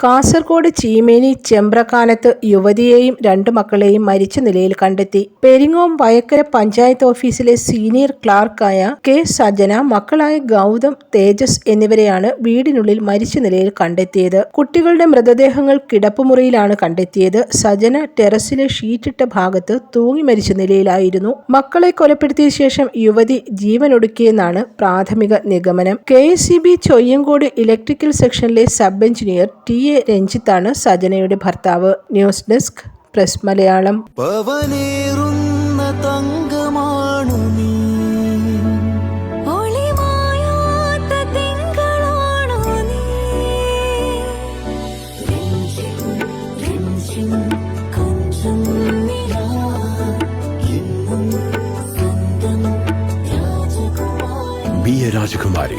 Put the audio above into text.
കാസർഗോഡ് ചീമേനി ചെമ്പ്രക്കാനത്ത് യുവതിയെയും രണ്ടു മക്കളെയും മരിച്ച നിലയിൽ കണ്ടെത്തി. പെരിങ്ങോം വയക്കര പഞ്ചായത്ത് ഓഫീസിലെ സീനിയർ ക്ലാർക്കായ കെ സജന മക്കളായ ഗൗതം തേജസ് എന്നിവരെയാണ് വീടിനുള്ളിൽ മരിച്ച നിലയിൽ കണ്ടെത്തിയത്. കുട്ടികളുടെ മൃതദേഹങ്ങൾ കിടപ്പുമുറിയിലാണ് കണ്ടെത്തിയത്. സജന ടെറസിലെ ഷീറ്റിട്ട ഭാഗത്ത് തൂങ്ങി മരിച്ച നിലയിലായിരുന്നു. മക്കളെ കൊലപ്പെടുത്തിയ ശേഷം യുവതി ജീവനൊടുക്കിയെന്നാണ് പ്രാഥമിക നിഗമനം. K S C B Choyyamkode electrical സെക്ഷനിലെ sub engineer T A രഞ്ജിത്താണ് സജനയുടെ ഭർത്താവ്. News desk press Malayalam. Rajakumari